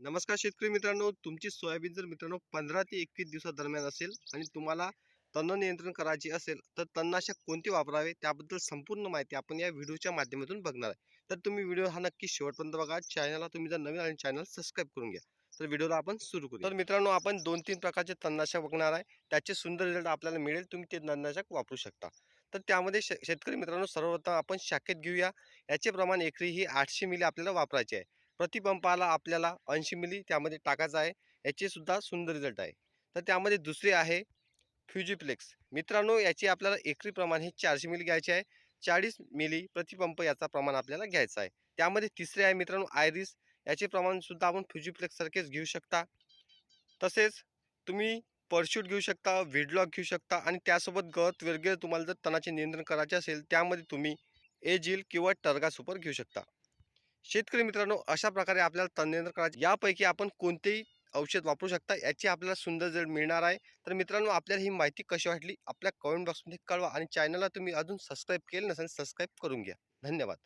नमस्कार शेतकरी मित्रांनो तुमची सोयाबीन जर मित्रांनो पंधरा ते एकवीस दिवसादरम्यान असेल आणि तुम्हाला तण नियंत्रण करायचे असेल तर तणनाशक कोणते वापरावे त्याबद्दल संपूर्ण माहिती आपण या व्हिडिओच्या माध्यमातून बघणार आहे. तर तुम्ही व्हिडिओ हा नक्की शेवटपर्यंत बघा चॅनलला तुम्ही जर नवीन आणि चॅनल सबस्क्राईब करून घ्या. तर व्हिडिओला आपण सुरू करू तर मित्रांनो आपण दोन तीन प्रकारचे तणनाशक बघणार आहे. त्याचे सुंदर रिझल्ट आपल्याला मिळेल तुम्ही ते तणनाशक वापरू शकता. तर त्यामध्ये शेतकरी मित्रांनो सर्वप्रथम आपण शाखेत घेऊया. याचे प्रमाण एकरी ही आठशे मिली आपल्याला वापरायचे आहे. प्रतिपंपाला आपल्याला ऐंशी मिली त्यामध्ये टाकायचं आहे. याचेसुद्धा सुंदर रिझल्ट आहे. तर त्यामध्ये दुसरे आहे फ्युजिफ्लेक्स मित्रांनो याचे आपल्याला एकरी प्रमाण हे चारशे मिली घ्यायचे आहे. चाळीस मिली प्रतिपंप याचा प्रमाण आपल्याला घ्यायचा आहे. त्यामध्ये तिसरे आहे मित्रांनो आयरिस याचे प्रमाणसुद्धा आपण फ्युजिफ्लेक्ससारखेच घेऊ शकता. तसेच तुम्ही परशूट घेऊ शकता विडलॉक घेऊ शकता आणि त्यासोबत गत वगैरे तुम्हाला जर तणाचे नियंत्रण करायचे असेल त्यामध्ये तुम्ही एजिल किंवा टर्गा सुपर घेऊ शकता. शेतकरी मित्रांनो अशा प्रकारे आपल्याला तण करायचं करायचे यापैकी आपण कोणतेही औषध वापरू शकता याची आपल्याला सुंदर जड मिळणार आहे तर मित्रांनो आपल्याला ही माहिती कशी वाटली आपल्या कमेंट बॉक्समध्ये कळवा आणि चॅनलला तुम्ही अजून सबस्क्राईब केलं नसेल सबस्क्राईब करून घ्या. धन्यवाद.